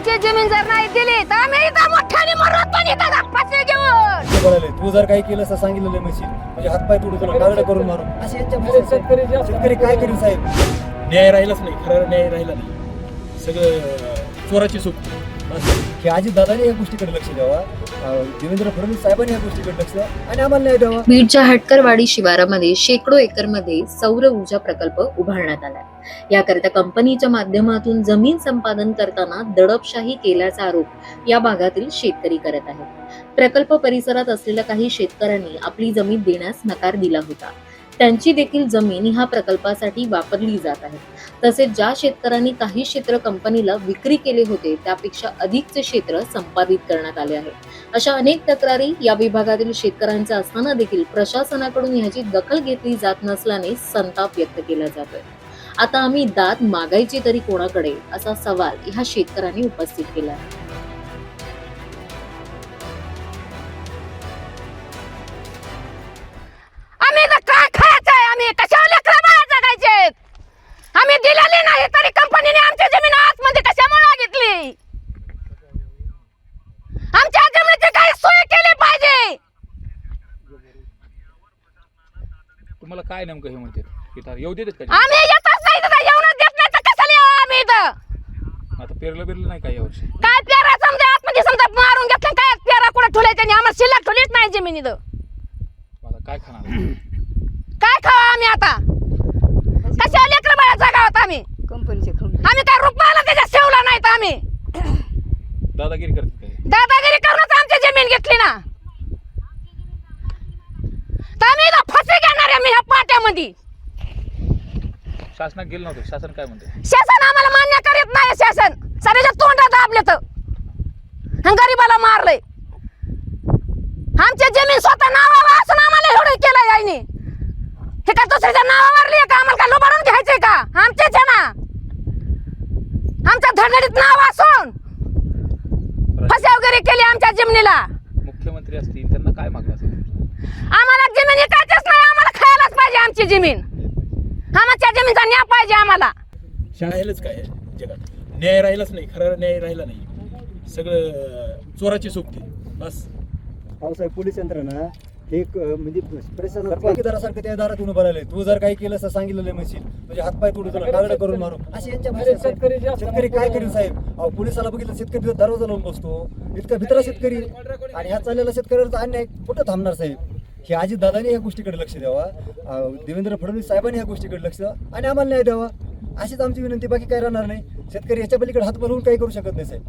आमची जमीन जर नाही दिली तर आम्ही इथं मोठ्याने मरत पण इथं गप्पाचे घेऊन. ते जर काही केलं असं सांगितलेलं म्हणशील म्हणजे हातपाय तोडू तुला कागड करून मारू. असे यांच्या भाषेत शेतकरी शेतकरी काय करील साहेब? न्याय राहिलाच नाही खरा न्याय राहिला नाही. सगळं चोराची सुट की अजित दादाने या गोष्टीकडे लक्ष द्यावा. देवेंद्र फडणवीस साहेबांनी या गोष्टीकडे लक्ष द्यावं आणि आम्हाला न्याय द्यावा. बीडच्या हटकरवाडी शिवारामध्ये शेकडो एकरमध्ये सौर ऊर्जा प्रकल्प उभारण्यात आला याकरिता कंपनीच्या माध्यमातून जमीन संपादन करताना दडपशाही केल्याचा आरोप या भागातील शेतकरी करत आहेत. प्रकल्प परिसरात असलेल्या काही शेतकऱ्यांनी आपली जमीन देण्यास नकार दिला होता. त्यांची देखील जमीन ह्या प्रकल्पासाठी वापरली जात आहे. तसेच ज्या शेतकऱ्यांनी काही क्षेत्र कंपनीला विक्री केले होते त्यापेक्षा अधिकचे क्षेत्र संपादित करण्यात आले आहे. अशा अनेक तक्रारी या विभागातील शेतकऱ्यांच्या असताना देखील प्रशासनाकडून ह्याची दखल घेतली जात नसल्याने संताप व्यक्त केला जातोय. आता आम्ही दाद मागायची तरी कोणाकडे? असा सवाल ह्या शेतकऱ्यांनी उपस्थित केला आहे. आम्ही इथं काय खायचं आहे आम्ही कशावर लेकरं बाळा जगायचे? आम्ही दिलेली नाही तरी कंपनीने आमची जमीन आतमध्ये कशामुळे मागितली? आमच्या जमिनीची काही सोय केली पाहिजे. तुम्हाला काय नेमकं हे म्हणते? इथं येऊ देतात का? आम्ही येतच नाही तिथं येऊनच देत नाही तर कशाला येऊ आम्ही इथं? आता पेरलं बिरलं नाही का यावर्षी काय पेरा समजा? आतमध्ये समजा मारून घेतलं काय पेरा कुठं ठेवलाय त्यांनी आम्हाला शिल्लक ठेवलीच नाही जमीन इथं. आता काय खाणार? काय खावा आम्ही आता? कशा लेकर बाळा जगावत आम्ही? कंपनीचे आम्ही काय रुपयाला त्याच्यात ठेवला नाही तर आम्ही? दादागिरी करतात काय दादागिरी करूनच आमची जमीन घेतली ना. तर आम्ही इथं फसे घेणार आहे मी ह्या पाट्यामध्ये. शासनात गेलं नव्हतं. शासन काय म्हणते? शासन आम्हाला मान्य करीत नाही शासन. सगळ्याच्या तोंडात दाबले तर. आणि गरीबाला मारलंय. आमची जमीन स्वतः नावावर असून आम्हाला एवढं केलं यायने हे का दुसऱ्याच्या नावावर लिहि का? आम्हाला काय लोबाडून घ्यायचंय का? आमचेच आहे ना. आमच्या धडधडीत नाव असून फसवगिरी केली आमच्या जमिनीला. मुख्यमंत्री असतील त्यांना काय मागणं असेल? आम्हाला जमीन विकायचीच नाही आम्हाला खायलाच पाहिजे आमची जमीन. आमच्या जमीनचा न्याय पाहिजे आम्हाला. राहिलंच काय जगात? न्याय राहिलाच नाही खरा न्याय राहिला नाही. सगळं चोराची सुट्टी बस. पावसाळ्यात पोलीस यंत्रणा हे म्हणजे प्रशासनासारखं त्या दारात उभं राहिले तू जर काही केलं असं सांगितलेलं म्हणशील म्हणजे हातपाय तोडू तुला कागड करून मारू. असे यांच्या. शेतकरी शेतकरी काय करील साहेब? अहो पोलिसाला बघितलं शेतकरी तिथं दरवाजा लावून बसतो. इतका भित्रा शेतकरी. आणि ह्या चाललेला शेतकऱ्यावर अन्याय कुठं थांबणार साहेब? हे अजित दादाने या गोष्टीकडे लक्ष द्यावा. देवेंद्र फडणवीस साहेबांनी या गोष्टीकडे लक्ष द्यावं आणि आम्हाला न्याय द्यावा. अशीच आमची विनंती बाकी काय राहणार नाही. शेतकरी याच्या पलीकडे हात बनवून काही करू शकत नाही साहेब.